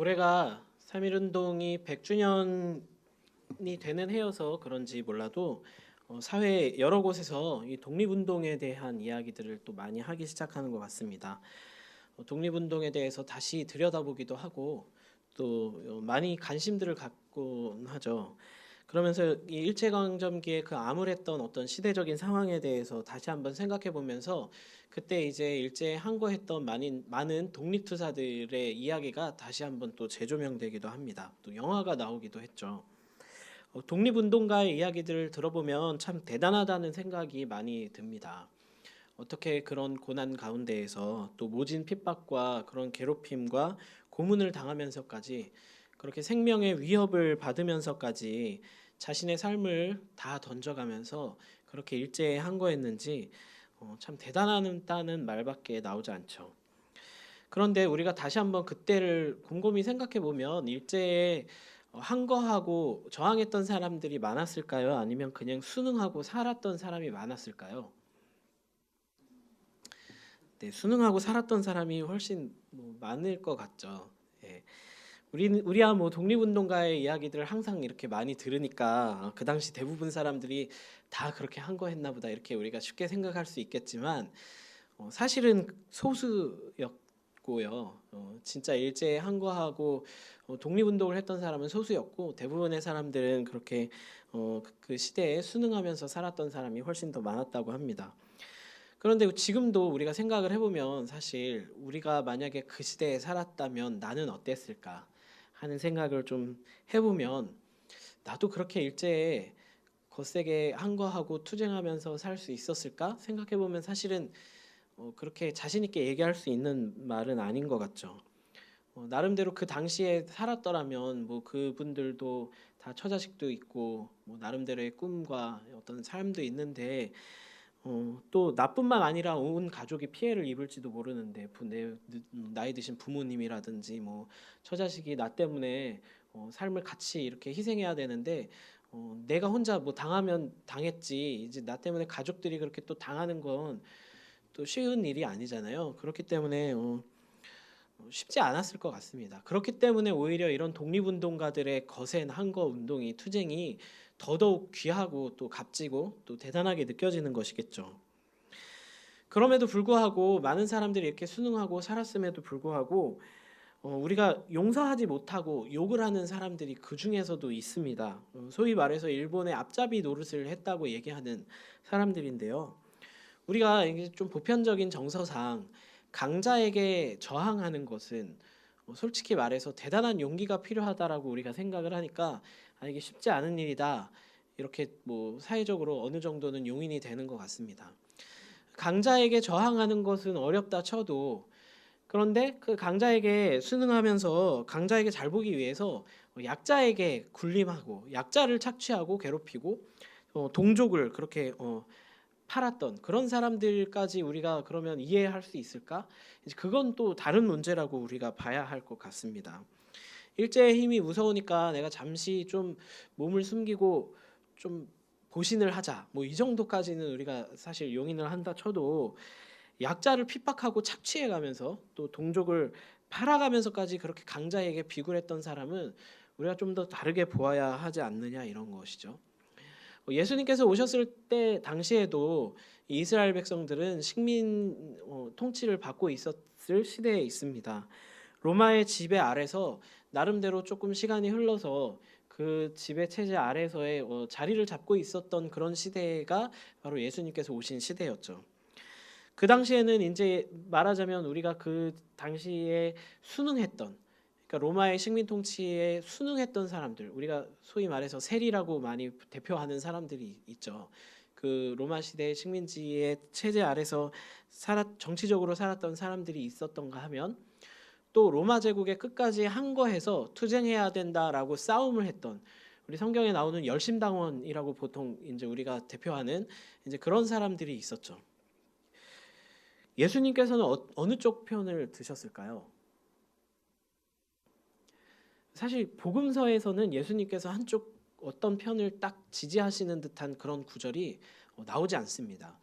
올해가 3.1운동이 100주년이 되는 해여서 그런지 몰라도 어, 사회 여러 곳에서 이 독립운동에 대한 이야기들을 또 많이 하기 시작하는 것 같습니다. 어, 독립운동에 대해서 다시 들여다보기도 하고 또 어, 많이 관심들을 갖곤 하죠. 그러면서 이 일제강점기에 그 암울했던 어떤 시대적인 상황에 대해서 다시 한번 생각해 보면서 그때 이제 일제에 항거했던 많은 많은 독립투사들의 이야기가 다시 한번 또 재조명되기도 합니다. 또 영화가 나오기도 했죠. 어, 독립운동가의 이야기들을 들어보면 참 대단하다는 생각이 많이 듭니다. 어떻게 그런 고난 가운데에서 또 모진 핍박과 그런 괴롭힘과 고문을 당하면서까지 그렇게 생명의 위협을 받으면서까지 자신의 삶을 다 던져가면서 그렇게 일제에 항거했는지 어, 참 대단하다는 말밖에 나오지 않죠. 그런데 우리가 다시 한번 그때를 곰곰이 생각해 보면 일제에 어, 항거하고 저항했던 사람들이 많았을까요? 아니면 그냥 순응하고 살았던 사람이 많았을까요? 네, 순응하고 살았던 사람이 훨씬 뭐 많을 것 같죠. 예. 우리는 우리야 뭐 독립운동가의 이야기들을 항상 이렇게 많이 들으니까 아, 그 당시 대부분 사람들이 다 그렇게 한 거 했나 보다 이렇게 우리가 쉽게 생각할 수 있겠지만 어, 사실은 소수였고요. 어, 진짜 일제에 항거하고 어, 독립운동을 했던 사람은 소수였고 대부분의 사람들은 그렇게 어, 그- 그 시대에 순응하면서 살았던 사람이 훨씬 더 많았다고 합니다. 그런데 지금도 우리가 생각을 해보면 사실 우리가 만약에 그 시대에 살았다면 나는 어땠을까 하는 생각을 좀 해보면 나도 그렇게 일제에 거세게 항거하고 투쟁하면서 살 수 있었을까 생각해보면 사실은 어, 그렇게 자신 있게 얘기할 수 있는 말은 아닌 것 같죠. 어, 나름대로 그 당시에 살았더라면 뭐 그분들도 다 처자식도 있고 뭐 나름대로의 꿈과 어떤 삶도 있는데 어, 또 나뿐만 아니라 온 가족이 피해를 입을지도 모르는데 부, 내, 나이 드신 부모님이라든지 뭐 처자식이 나 때문에 어, 삶을 같이 이렇게 희생해야 되는데 어, 내가 혼자 뭐 당하면 당했지 이제 나 때문에 가족들이 그렇게 또 당하는 건 또 쉬운 일이 아니잖아요. 그렇기 때문에 어, 어, 쉽지 않았을 것 같습니다. 그렇기 때문에 오히려 이런 독립운동가들의 거센 항거 운동이 투쟁이 더더욱 귀하고 또 값지고 또 대단하게 느껴지는 것이겠죠. 그럼에도 불구하고 많은 사람들이 이렇게 순응하고 살았음에도 불구하고 어, 우리가 용서하지 못하고 욕을 하는 사람들이 그 중에서도 있습니다. 어, 소위 말해서 일본의 앞잡이 노릇을 했다고 얘기하는 사람들인데요. 우리가 좀 보편적인 정서상 강자에게 저항하는 것은 어, 솔직히 말해서 대단한 용기가 필요하다라고 우리가 생각을 하니까 아, 이게 쉽지 않은 일이다. 이렇게 뭐 사회적으로 어느 정도는 용인이 되는 것 같습니다. 강자에게 저항하는 것은 어렵다 쳐도 그런데 그 강자에게 순응하면서 강자에게 잘 보기 위해서 약자에게 군림하고 약자를 착취하고 괴롭히고 어, 동족을 그렇게 어, 팔았던 그런 사람들까지 우리가 그러면 이해할 수 있을까? 그건 또 다른 문제라고 우리가 봐야 할 것 같습니다. 일제의 힘이 무서우니까 내가 잠시 좀 몸을 숨기고 좀 보신을 하자. 뭐 이 정도까지는 우리가 사실 용인을 한다 쳐도 약자를 핍박하고 착취해 가면서 또 동족을 팔아가면서까지 그렇게 강자에게 비굴했던 사람은 우리가 좀 더 다르게 보아야 하지 않느냐 이런 것이죠. 어, 예수님께서 오셨을 때 당시에도 이 이스라엘 백성들은 식민 어, 통치를 받고 있었을 시대에 있습니다. 로마의 지배 아래서 나름대로 조금 시간이 흘러서 그 지배 체제 아래서의 어, 자리를 잡고 있었던 그런 시대가 바로 예수님께서 오신 시대였죠. 그 당시에는 이제 말하자면 우리가 그 당시에 순응했던 그러니까 로마의 식민 통치에 순응했던 사람들 우리가 소위 말해서 세리라고 많이 대표하는 사람들이 있죠. 그 로마 시대 식민지의 체제 아래서 살았 정치적으로 살았던 사람들이 있었던가 하면 또 로마 제국의 끝까지 항거해서 투쟁해야 된다라고 싸움을 했던 우리 성경에 나오는 열심당원이라고 보통 이제 우리가 대표하는 이제 그런 사람들이 있었죠. 예수님께서는 어, 어느 쪽 편을 드셨을까요? 사실 복음서에서는 예수님께서 한쪽 어떤 편을 딱 지지하시는 듯한 그런 구절이 어, 나오지 않습니다.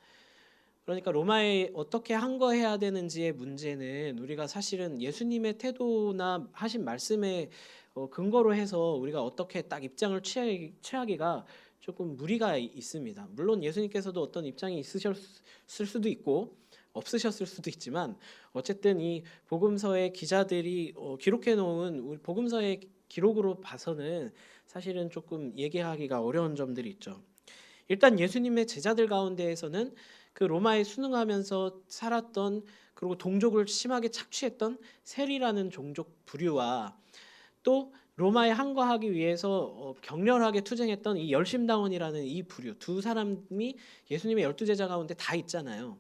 그러니까 로마에 어떻게 항거해야 되는지의 문제는 우리가 사실은 예수님의 태도나 하신 말씀에 어, 근거로 해서 우리가 어떻게 딱 입장을 취하기, 취하기가 조금 무리가 이- 있습니다. 물론 예수님께서도 어떤 입장이 있으셨을 수도 있고 없으셨을 수도 있지만 어쨌든 이 복음서의 기자들이 어, 기록해 놓은 복음서의 기록으로 봐서는 사실은 조금 얘기하기가 어려운 점들이 있죠. 일단 예수님의 제자들 가운데에서는 그 로마에 순응하면서 살았던 그리고 동족을 심하게 착취했던 세리라는 종족 부류와 또 로마에 항거하기 위해서 어, 격렬하게 투쟁했던 이 열심당원이라는 이 부류 두 사람이 예수님의 열두 제자 가운데 다 있잖아요.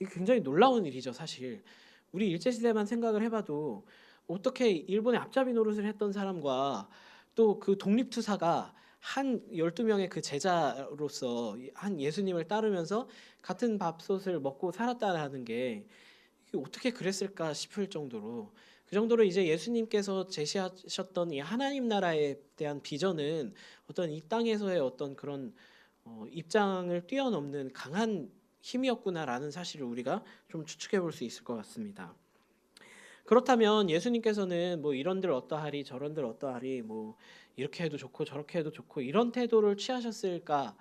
이게 굉장히 놀라운 일이죠, 사실. 우리 일제 시대만 생각을 해봐도 어떻게 일본의 앞잡이 노릇을 했던 사람과 또 그 독립투사가 한 12명의 그 제자로서 한 예수님을 따르면서 같은 밥솥을 먹고 살았다라는 게 어떻게 그랬을까 싶을 정도로 그 정도로 이제 예수님께서 제시하셨던 이 하나님 나라에 대한 비전은 어떤 이 땅에서의 어떤 그런 어, 입장을 뛰어넘는 강한 힘이었구나라는 사실을 우리가 좀 추측해 볼 수 있을 것 같습니다. 그렇다면 예수님께서는 뭐 이런들 어떠하리 저런들 어떠하리 뭐 이렇게 해도 좋고 저렇게 해도 좋고 이런 태도를 취하셨을까?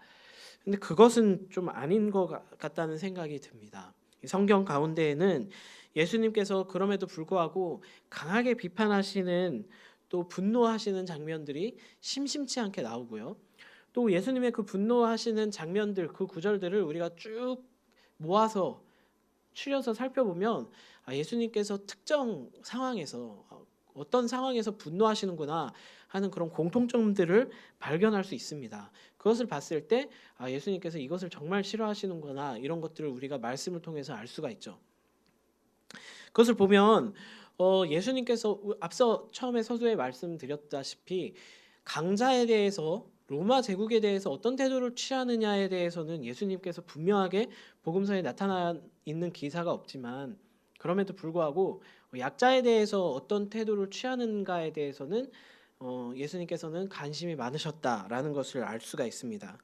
근데 그것은 좀 아닌 것 같- 같다는 생각이 듭니다. 이 성경 가운데에는 예수님께서 그럼에도 불구하고 강하게 비판하시는 또 분노하시는 장면들이 심심치 않게 나오고요. 또 예수님의 그 분노하시는 장면들 그 구절들을 우리가 쭉 모아서 추려서 살펴보면 아, 예수님께서 특정 상황에서 어, 어떤 상황에서 분노하시는구나 하는 그런 공통점들을 발견할 수 있습니다. 그것을 봤을 때 아, 예수님께서 이것을 정말 싫어하시는구나 이런 것들을 우리가 말씀을 통해서 알 수가 있죠. 그것을 보면 어, 예수님께서 우- 앞서 처음에 서두에 말씀드렸다시피 강자에 대해서 로마 제국에 대해서 어떤 태도를 취하느냐에 대해서는 예수님께서 분명하게 복음서에 나타나 있는 기사가 없지만 그럼에도 불구하고 약자에 대해서 어떤 태도를 취하는가에 대해서는 어, 예수님께서는 관심이 많으셨다라는 것을 알 수가 있습니다.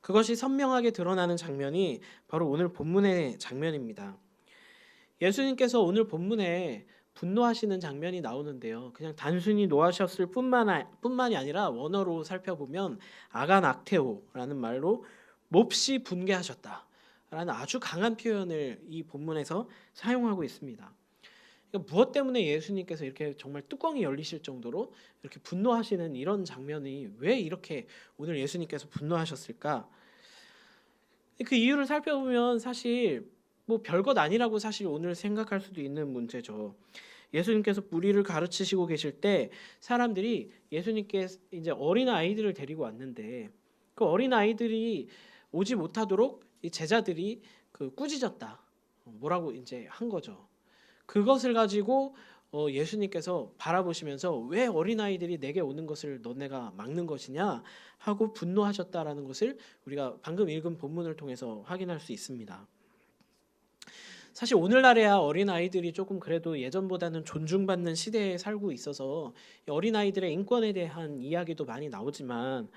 그것이 선명하게 드러나는 장면이 바로 오늘 본문의 장면입니다. 예수님께서 오늘 본문에 분노하시는 장면이 나오는데요. 그냥 단순히 노하셨을 아, 뿐만이 아니라 원어로 살펴보면 아간 악테오라는 말로 몹시 분개하셨다 라는 아주 강한 표현을 이 본문에서 사용하고 있습니다. 그러니까 무엇 때문에 예수님께서 이렇게 정말 뚜껑이 열리실 정도로 이렇게 분노하시는 이런 장면이 왜 이렇게 오늘 예수님께서 분노하셨을까? 그 이유를 살펴보면 사실 뭐 별것 아니라고 사실 오늘 생각할 수도 있는 문제죠. 예수님께서 무리를 가르치시고 계실 때 사람들이 예수님께 이제 어린 아이들을 데리고 왔는데 그 어린 아이들이 오지 못하도록 이 제자들이 그 꾸짖었다. 뭐라고 이제 한 거죠. 그것을 가지고 어, 예수님께서 바라보시면서 왜 어린 아이들이 내게 오는 것을 너네가 막는 것이냐 하고 분노하셨다라는 것을 우리가 방금 읽은 본문을 통해서 확인할 수 있습니다. 사실 오늘날에야 어린 아이들이 조금 그래도 예전보다는 존중받는 시대에 살고 있어서 어린 아이들의 인권에 대한 이야기도 많이 나오지만 어,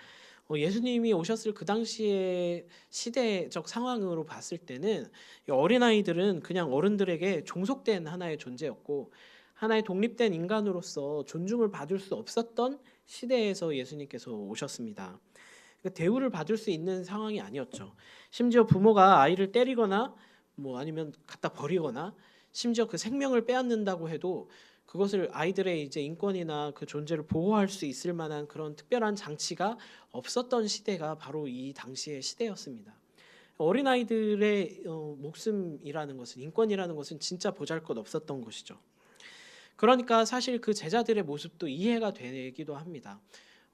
예수님이 오셨을 그 당시의 시대적 상황으로 봤을 때는 이 어린 아이들은 그냥 어른들에게 종속된 하나의 존재였고 하나의 독립된 인간으로서 존중을 받을 수 없었던 시대에서 예수님께서 오셨습니다. 그러니까 대우를 받을 수 있는 상황이 아니었죠. 심지어 부모가 아이를 때리거나 뭐 아니면 갖다 버리거나 심지어 그 생명을 빼앗는다고 해도 그것을 아이들의 이제 인권이나 그 존재를 보호할 수 있을 만한 그런 특별한 장치가 없었던 시대가 바로 이 당시의 시대였습니다. 어린 아이들의 어, 목숨이라는 것은 인권이라는 것은 진짜 보잘것 없었던 것이죠. 그러니까 사실 그 제자들의 모습도 이해가 되기도 합니다.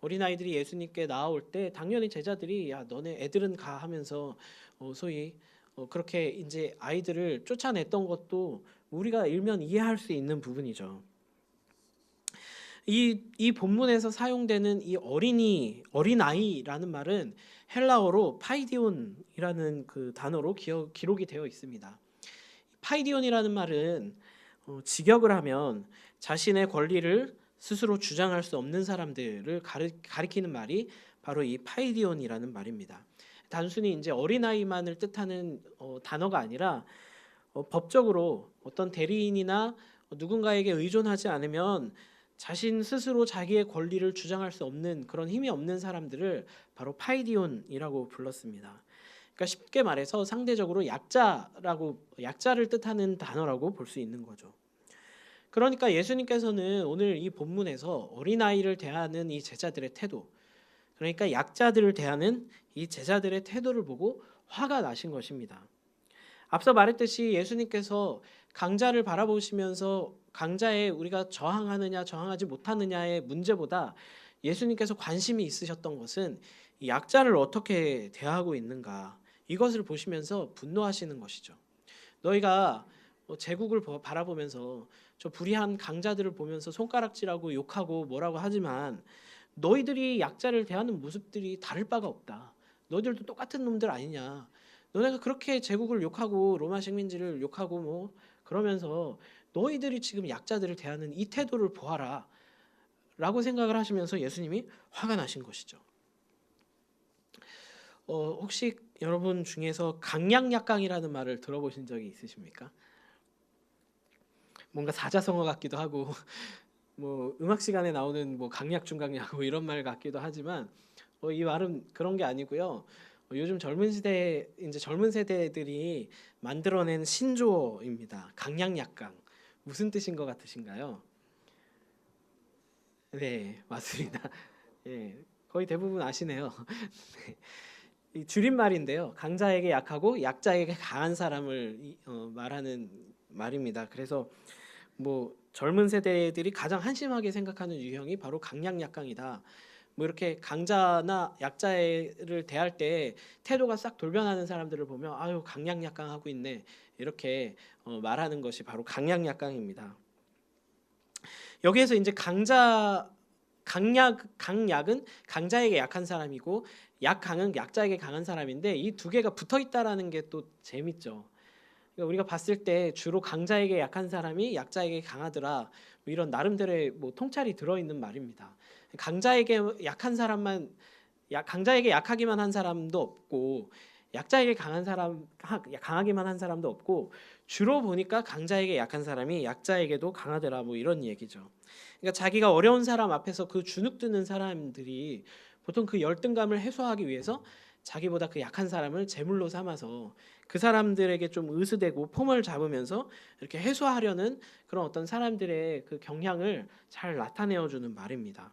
어린 아이들이 예수님께 나올 때 당연히 제자들이 야 너네 애들은 가 하면서 어, 소위 어, 그렇게 이제 아이들을 쫓아냈던 것도 우리가 일면 이해할 수 있는 부분이죠. 이, 이 본문에서 사용되는 이 어린이, 어린아이라는 말은 헬라어로 파이디온이라는 그 단어로 기억, 기록이 되어 있습니다. 파이디온이라는 말은 어, 직역을 하면 자신의 권리를 스스로 주장할 수 없는 사람들을 가리, 가리키는 말이 바로 이 파이디온이라는 말입니다. 단순히 이제 어린아이만을 뜻하는 어, 단어가 아니라 어, 법적으로 어떤 대리인이나 누군가에게 의존하지 않으면 자신 스스로 자기의 권리를 주장할 수 없는 그런 힘이 없는 사람들을 바로 파이디온이라고 불렀습니다. 그러니까 쉽게 말해서 상대적으로 약자라고 약자를 뜻하는 단어라고 볼 수 있는 거죠. 그러니까 예수님께서는 오늘 이 본문에서 어린아이를 대하는 이 제자들의 태도 그러니까 약자들을 대하는 이 제자들의 태도를 보고 화가 나신 것입니다. 앞서 말했듯이 예수님께서 강자를 바라보시면서 강자에 우리가 저항하느냐 저항하지 못하느냐의 문제보다 예수님께서 관심이 있으셨던 것은 이 약자를 어떻게 대하고 있는가 이것을 보시면서 분노하시는 것이죠. 너희가 뭐 제국을 보- 바라보면서 저 불의한 강자들을 보면서 손가락질하고 욕하고 뭐라고 하지만 너희들이 약자를 대하는 모습들이 다를 바가 없다. 너희들도 똑같은 놈들 아니냐. 너네가 그렇게 제국을 욕하고 로마 식민지를 욕하고 뭐 그러면서 너희들이 지금 약자들을 대하는 이 태도를 보아라. 라고 생각을 하시면서 예수님이 화가 나신 것이죠. 어, 혹시 여러분 중에서 강약약강이라는 말을 들어보신 적이 있으십니까? 뭔가 사자성어 같기도 하고 뭐 음악 시간에 나오는 뭐 강약 중강약 뭐 이런 말 같기도 하지만 어, 이 말은 그런 게 아니고요. 어, 요즘 젊은 시대 이제 젊은 세대들이 만들어낸 신조어입니다. 강약약강 무슨 뜻인 것 같으신가요? 네 맞습니다. 예 거의 대부분 아시네요. 네. 이 줄임말인데요. 강자에게 약하고 약자에게 강한 사람을 이- 어, 말하는 말입니다. 그래서 뭐 젊은 세대들이 가장 한심하게 생각하는 유형이 바로 강약약강이다. 뭐 이렇게 강자나 약자를 대할 때 태도가 싹 돌변하는 사람들을 보면 아유 강약약강 하고 있네 이렇게 어, 말하는 것이 바로 강약약강입니다. 여기에서 이제 강자 강약 강약은 강자에게 약한 사람이고 약강은 약자에게 강한 사람인데 이 두 개가 붙어 있다라는 게 또 재밌죠. 그러니까 우리가 봤을 때 주로 강자에게 약한 사람이 약자에게 강하더라 뭐 이런 나름대로의 뭐 통찰이 들어 있는 말입니다. 강자에게 약한 사람만 약 강자에게 약하기만 한 사람도 없고 약자에게 강한 사람 하- 강하기만 한 사람도 없고 주로 보니까 강자에게 약한 사람이 약자에게도 강하더라 뭐 이런 얘기죠. 그러니까 자기가 어려운 사람 앞에서 그 주눅 드는 사람들이 보통 그 열등감을 해소하기 위해서 자기보다 그 약한 사람을 제물로 삼아서 그 사람들에게 좀 의수되고 폼을 잡으면서 이렇게 해소하려는 그런 어떤 사람들의 그 경향을 잘 나타내어 주는 말입니다.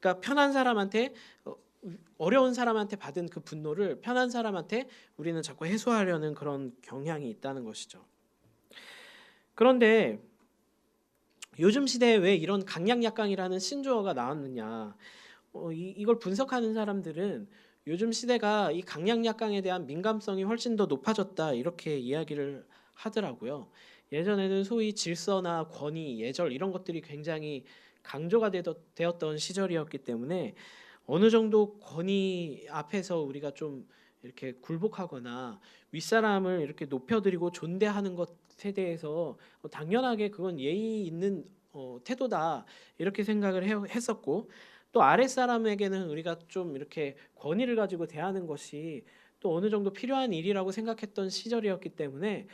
그러니까 편한 사람한테 어, 어려운 사람한테 받은 그 분노를 편한 사람한테 우리는 자꾸 해소하려는 그런 경향이 있다는 것이죠. 그런데 요즘 시대에 왜 이런 강약약강이라는 신조어가 나왔느냐? 어, 이, 이걸 분석하는 사람들은 요즘 시대가 이 강약 약강에 대한 민감성이 훨씬 더 높아졌다 이렇게 이야기를 하더라고요. 예전에는 소위 질서나 권위, 예절 이런 것들이 굉장히 강조가 되었던 시절이었기 때문에 어느 정도 권위 앞에서 우리가 좀 이렇게 굴복하거나 윗사람을 이렇게 높여드리고 존대하는 것에 대해서 어, 당연하게 그건 예의 있는 어, 태도다 이렇게 생각을 해- 했었고 또 아랫사람에게는 우리가 좀 이렇게 권위를 가지고 대하는 것이 또 어느 정도 필요한 일이라고 생각했던 시절이었기 때문에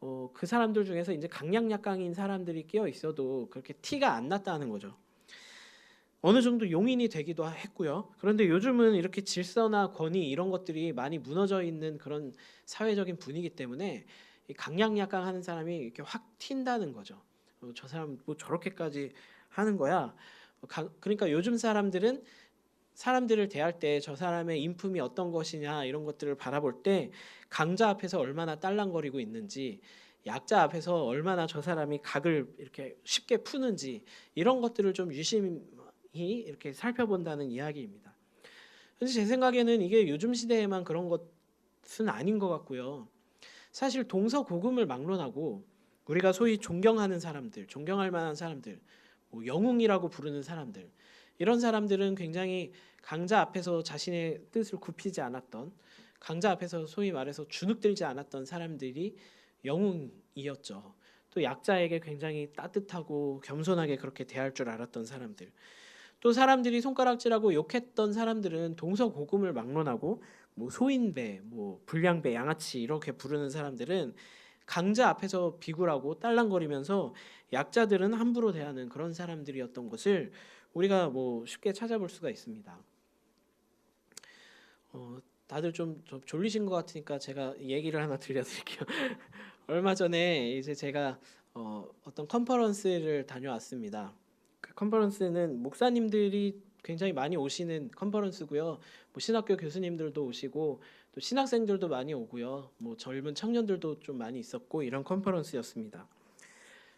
어, 그 사람들 중에서 이제 강약약강인 사람들이 끼어 있어도 그렇게 티가 안 났다는 거죠. 어느 정도 용인이 되기도 했고요. 그런데 요즘은 이렇게 질서나 권위 이런 것들이 많이 무너져 있는 그런 사회적인 분위기 때문에 이 강약약강 하는 사람이 이렇게 확 튄다는 거죠. 어, 저 사람 뭐 저렇게까지 하는 거야. 그러니까 요즘 사람들은 사람들을 대할 때 저 사람의 인품이 어떤 것이냐 이런 것들을 바라볼 때 강자 앞에서 얼마나 딸랑거리고 있는지 약자 앞에서 얼마나 저 사람이 각을 이렇게 쉽게 푸는지 이런 것들을 좀 유심히 이렇게 살펴본다는 이야기입니다. 그래서 제 생각에는 이게 요즘 시대에만 그런 것은 아닌 것 같고요. 사실 동서고금을 막론하고 우리가 소위 존경하는 사람들, 존경할 만한 사람들, 뭐 영웅이라고 부르는 사람들 이런 사람들은 굉장히 강자 앞에서 자신의 뜻을 굽히지 않았던 강자 앞에서 소위 말해서 주눅들지 않았던 사람들이 영웅이었죠. 또 약자에게 굉장히 따뜻하고 겸손하게 그렇게 대할 줄 알았던 사람들. 또 사람들이 손가락질하고 욕했던 사람들은 동서고금을 막론하고 뭐 소인배, 뭐 불량배, 양아치 이렇게 부르는 사람들은 강자 앞에서 비굴하고 딸랑거리면서 약자들은 함부로 대하는 그런 사람들이었던 것을 우리가 뭐 쉽게 찾아볼 수가 있습니다. 어, 다들 좀, 좀 졸리신 것 같으니까 제가 얘기를 하나 들려드릴게요. 얼마 전에 이제 제가 어, 어떤 컨퍼런스를 다녀왔습니다. 그 컨퍼런스는 목사님들이 굉장히 많이 오시는 컨퍼런스고요. 뭐 신학교 교수님들도 오시고 또 신학생들도 많이 오고요. 뭐 젊은 청년들도 좀 많이 있었고 이런 컨퍼런스였습니다.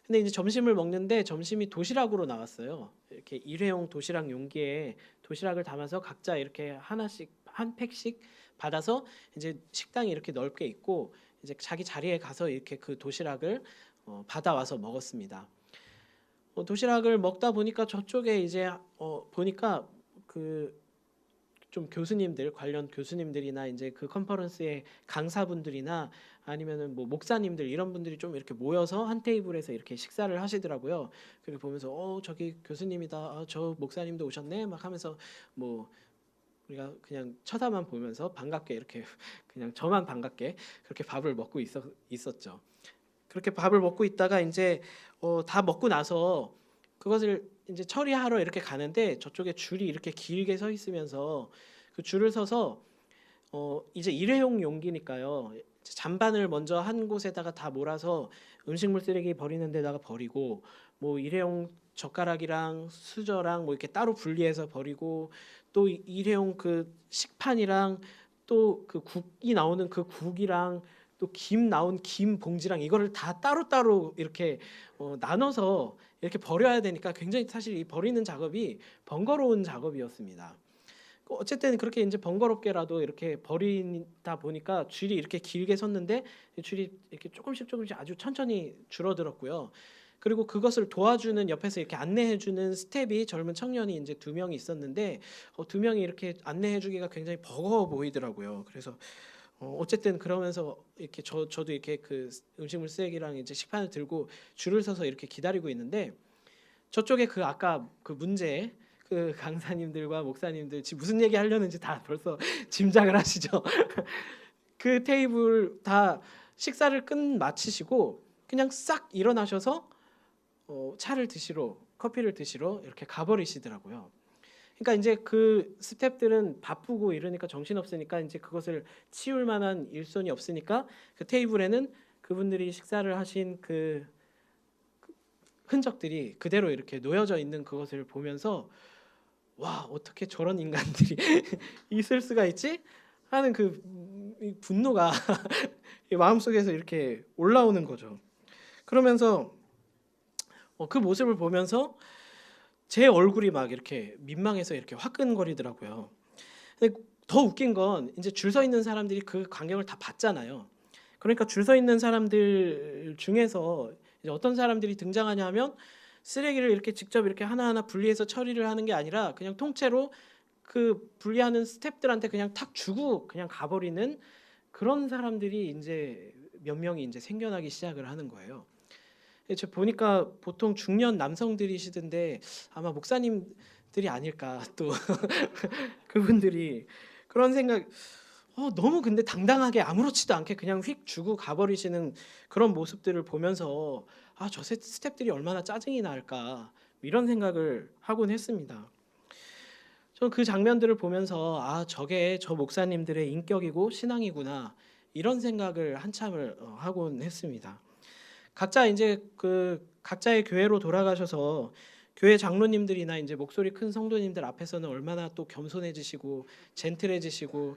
근데 이제 점심을 먹는데 점심이 도시락으로 나왔어요. 이렇게 일회용 도시락 용기에 도시락을 담아서 각자 이렇게 하나씩 한 팩씩 받아서 이제 식당이 이렇게 넓게 있고 이제 자기 자리에 가서 이렇게 그 도시락을 어, 받아와서 먹었습니다. 어, 도시락을 먹다 보니까 저쪽에 이제 어, 보니까 그 좀 교수님들 관련 교수님들이나 이제 그 컨퍼런스의 강사분들이나 아니면은 뭐 목사님들 이런 분들이 좀 이렇게 모여서 한 테이블에서 이렇게 식사를 하시더라고요. 그리고 보면서 어 저기 교수님이다, 아, 저 목사님도 오셨네, 막 하면서 뭐 우리가 그냥 쳐다만 보면서 반갑게 이렇게 그냥 저만 반갑게 그렇게 밥을 먹고 있었, 있었죠. 그렇게 밥을 먹고 있다가 이제 어, 다 먹고 나서 그것을 이제 처리하러 이렇게 가는데 저쪽에 줄이 이렇게 길게 서 있으면서 그 줄을 서서 어, 이제 일회용 용기니까요. 잔반을 먼저 한 곳에다가 다 몰아서 음식물 쓰레기 버리는 데다가 버리고 뭐 일회용 젓가락이랑 수저랑 뭐 이렇게 따로 분리해서 버리고 또 이- 일회용 그 식판이랑 또 그 국이 나오는 그 국이랑 또 김 나온 김 봉지랑 이거를 다 따로따로 이렇게 어, 나눠서 이렇게 버려야 되니까 굉장히 사실 이 버리는 작업이 번거로운 작업이었습니다. 그 어쨌든 그렇게 이제 번거롭게라도 이렇게 버리다 보니까 줄이 이렇게 길게 섰는데 이 줄이 이렇게 조금씩 조금씩 아주 천천히 줄어들었고요. 그리고 그것을 도와주는 옆에서 이렇게 안내해주는 스텝이 젊은 청년이 이제 두 명이 있었는데 어, 두 명이 이렇게 안내해주기가 굉장히 버거워 보이더라고요. 그래서 어, 어쨌든 그러면서 이렇게 저 저도 이렇게 그 음식물 쓰레기랑 이제 식판을 들고 줄을 서서 이렇게 기다리고 있는데 저쪽에 그 아까 그 문제 그 강사님들과 목사님들 지금 무슨 얘기 하려는지 다 벌써 짐작을 하시죠. 그 테이블 다 식사를 끝 마치시고 그냥 싹 일어나셔서 어, 차를 드시러 커피를 드시러 이렇게 가버리시더라고요. 그러니까 이제 그 스탭들은 바쁘고 이러니까 정신 없으니까 이제 그것을 치울 만한 일손이 없으니까 그 테이블에는 그분들이 식사를 하신 그 흔적들이 그대로 이렇게 놓여져 있는 그것을 보면서 와 어떻게 저런 인간들이 있을 수가 있지 하는 그 분노가 이 마음속에서 이렇게 올라오는 거죠. 그러면서 어, 그 모습을 보면서 제 얼굴이 막 이렇게 민망해서 이렇게 화끈거리더라고요. 근데 더 웃긴 건 이제 줄 서 있는 사람들이 그 광경을 다 봤잖아요. 그러니까 줄 서 있는 사람들 중에서 어떤 사람들이 등장하냐 하면 쓰레기를 이렇게 직접 이렇게 하나하나 분리해서 처리를 하는 게 아니라 그냥 통째로 그 분리하는 스탭들한테 그냥 탁 주고 그냥 가버리는 그런 사람들이 이제 몇 명이 이제 생겨나기 시작을 하는 거예요. 예, 저 보니까 보통 중년 남성들이시던데 아마 목사님들이 아닐까 또 그분들이 그런 생각 어, 너무 근데 당당하게 아무렇지도 않게 그냥 휙 주고 가버리시는 그런 모습들을 보면서 아 저 스탭들이 얼마나 짜증이 날까 이런 생각을 하곤 했습니다. 저는 그 장면들을 보면서 아 저게 저 목사님들의 인격이고 신앙이구나 이런 생각을 한참을 어, 하곤 했습니다. 각자 이제 그 각자의 교회로 돌아가셔서 교회 장로님들이나 이제 목소리 큰 성도님들 앞에서는 얼마나 또 겸손해지시고 젠틀해지시고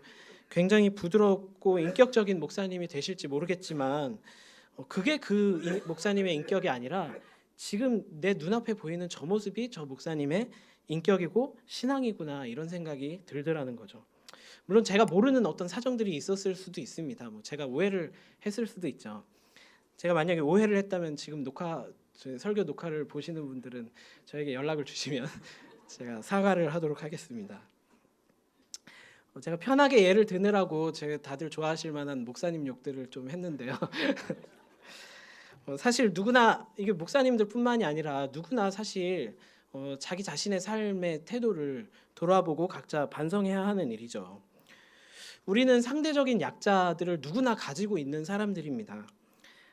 굉장히 부드럽고 인격적인 목사님이 되실지 모르겠지만 어, 그게 그 이- 목사님의 인격이 아니라 지금 내 눈앞에 보이는 저 모습이 저 목사님의 인격이고 신앙이구나 이런 생각이 들더라는 거죠. 물론 제가 모르는 어떤 사정들이 있었을 수도 있습니다. 뭐 제가 오해를 했을 수도 있죠. 제가 만약에 오해를 했다면 지금 녹화 설교 녹화를 보시는 분들은 저에게 연락을 주시면 제가 사과를 하도록 하겠습니다. 어, 제가 편하게 예를 드느라고 제가 다들 좋아하실 만한 목사님 욕들을 좀 했는데요. 어, 사실 누구나 이게 목사님들뿐만이 아니라 누구나 사실 어, 자기 자신의 삶의 태도를 돌아보고 각자 반성해야 하는 일이죠. 우리는 상대적인 약자들을 누구나 가지고 있는 사람들입니다.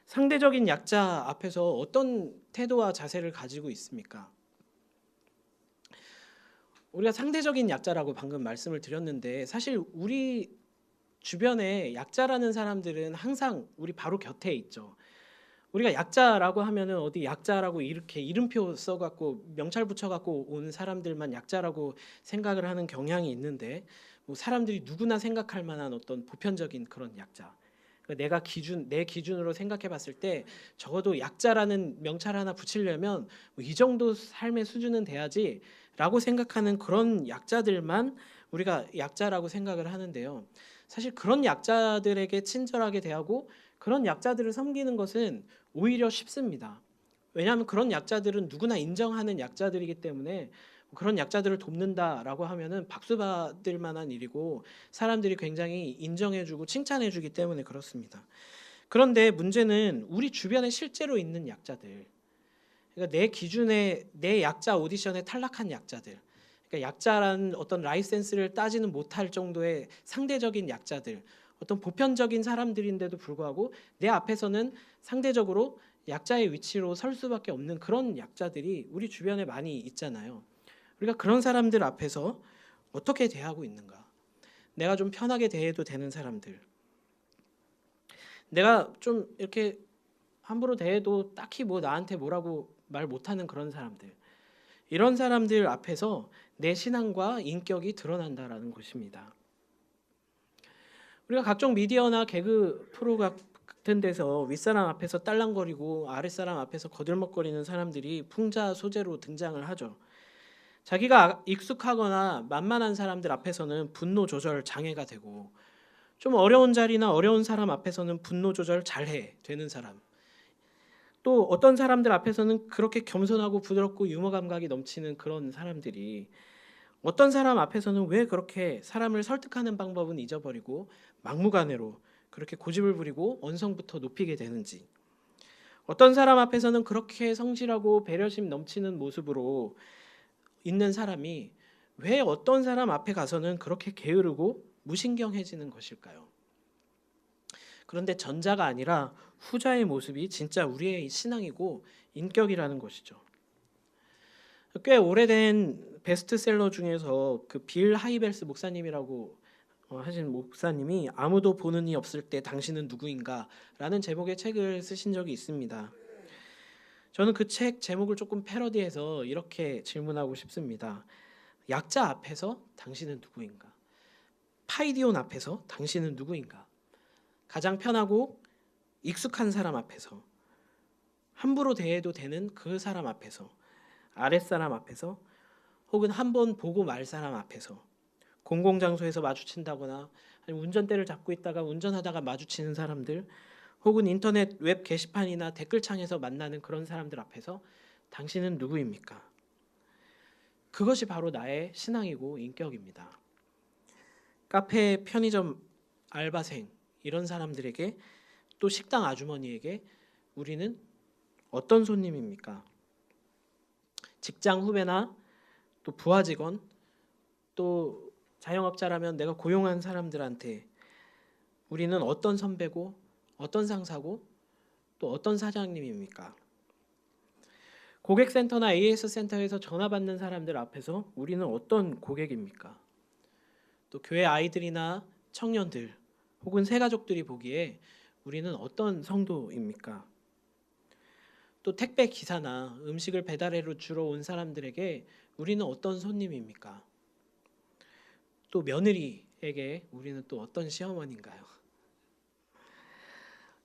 상대적인 약자 앞에서 어떤 태도와 자세를 가지고 있습니까? 우리가 상대적인 약자라고 방금 말씀을 드렸는데 사실 우리 주변에 약자라는 사람들은 항상 우리 바로 곁에 있죠. 우리가 약자라고 하면은 어디 약자라고 이렇게 이름표 써갖고 명찰 붙여갖고 온 사람들만 약자라고 생각을 하는 경향이 있는데 뭐 사람들이 누구나 생각할 만한 어떤 보편적인 그런 약자. 그러니까 내가 기준 내 기준으로 생각해 봤을 때 적어도 약자라는 명찰 하나 붙이려면 뭐 이 정도 삶의 수준은 돼야지라고 생각하는 그런 약자들만 우리가 약자라고 생각을 하는데요. 사실 그런 약자들에게 친절하게 대하고 그런 약자들을 섬기는 것은 오히려 쉽습니다. 왜냐하면 그런 약자들은 누구나 인정하는 약자들이기 때문에 그런 약자들을 돕는다라고 하면은 박수 받을 만한 일이고 사람들이 굉장히 인정해주고 칭찬해주기 때문에 그렇습니다. 그런데 문제는 우리 주변에 실제로 있는 약자들, 그러니까 내 기준에 내 약자 오디션에 탈락한 약자들, 그러니까 약자라는 어떤 라이센스를 따지는 못할 정도의 상대적인 약자들, 어떤 보편적인 사람들인데도 불구하고 내 앞에서는 상대적으로 약자의 위치로 설 수밖에 없는 그런 약자들이 우리 주변에 많이 있잖아요. 우리가 그런 사람들 앞에서 어떻게 대하고 있는가? 내가 좀 편하게 대해도 되는 사람들. 내가 좀 이렇게 함부로 대해도 딱히 뭐 나한테 뭐라고 말 못하는 그런 사람들. 이런 사람들 앞에서 내 신앙과 인격이 드러난다라는 것입니다. 우리가 각종 미디어나 개그 프로 같은 데서 윗사람 앞에서 딸랑거리고 아랫사람 앞에서 거들먹거리는 사람들이 풍자 소재로 등장을 하죠. 자기가 익숙하거나 만만한 사람들 앞에서는 분노 조절 장애가 되고 좀 어려운 자리나 어려운 사람 앞에서는 분노 조절 잘해 되는 사람. 또 어떤 사람들 앞에서는 그렇게 겸손하고 부드럽고 유머 감각이 넘치는 그런 사람들이 어떤 사람 앞에서는 왜 그렇게 사람을 설득하는 방법은 잊어버리고 막무가내로 그렇게 고집을 부리고 언성부터 높이게 되는지 어떤 사람 앞에서는 그렇게 성실하고 배려심 넘치는 모습으로 있는 사람이 왜 어떤 사람 앞에 가서는 그렇게 게으르고 무신경해지는 것일까요? 그런데 전자가 아니라 후자의 모습이 진짜 우리의 신앙이고 인격이라는 것이죠. 꽤 오래된 베스트셀러 중에서 그 빌 하이벨스 목사님이라고 어, 하신 목사님이 아무도 보는 이 없을 때 당신은 누구인가라는 제목의 책을 쓰신 적이 있습니다. 저는 그 책 제목을 조금 패러디해서 이렇게 질문하고 싶습니다. 약자 앞에서 당신은 누구인가? 파이디온 앞에서 당신은 누구인가? 가장 편하고 익숙한 사람 앞에서 함부로 대해도 되는 그 사람 앞에서 아랫사람 앞에서 혹은 한 번 보고 말 사람 앞에서 공공장소에서 마주친다거나 아니면 운전대를 잡고 있다가 운전하다가 마주치는 사람들 혹은 인터넷 웹 게시판이나 댓글창에서 만나는 그런 사람들 앞에서 당신은 누구입니까? 그것이 바로 나의 신앙이고 인격입니다. 카페, 편의점 알바생 이런 사람들에게 또 식당 아주머니에게 우리는 어떤 손님입니까? 직장 후배나 또 부하 직원 또 자영업자라면 내가 고용한 사람들한테 우리는 어떤 선배고 어떤 상사고 또 어떤 사장님입니까? 고객센터나 AS 센터에서 전화 받는 사람들 앞에서 우리는 어떤 고객입니까? 또 교회 아이들이나 청년들 혹은 새 가족들이 보기에 우리는 어떤 성도입니까? 또 택배 기사나 음식을 배달해로 주러 온 사람들에게 우리는 어떤 손님입니까? 또 며느리에게 우리는 또 어떤 시어머니인가요?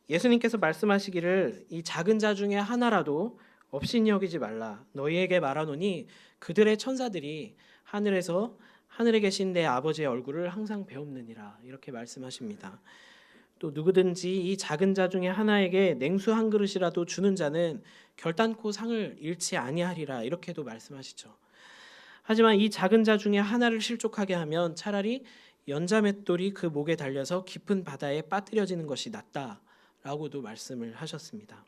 예수님께서 말씀하시기를 이 작은 자 중에 하나라도 없인 여기지 말라 너희에게 말하노니 그들의 천사들이 하늘에서 하늘에 계신 내 아버지의 얼굴을 항상 배움느니라 이렇게 말씀하십니다. 또 누구든지 이 작은 자 중에 하나에게 냉수 한 그릇이라도 주는 자는 결단코 상을 잃지 아니하리라 이렇게도 말씀하시죠. 하지만 이 작은 자 중에 하나를 실족하게 하면 차라리 연자맷돌이 그 목에 달려서 깊은 바다에 빠뜨려지는 것이 낫다 라고도 말씀을 하셨습니다.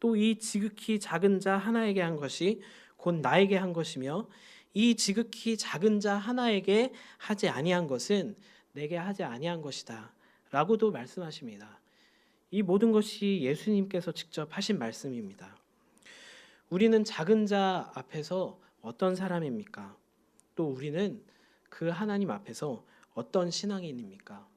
또 이 지극히 작은 자 하나에게 한 것이 곧 나에게 한 것이며 이 지극히 작은 자 하나에게 하지 아니한 것은 내게 하지 아니한 것이다 라고도 말씀하십니다. 이 모든 것이 예수님께서 직접 하신 말씀입니다. 우리는 작은 자 앞에서 어떤 사람입니까? 또 우리는 그 하나님 앞에서 어떤 신앙인입니까?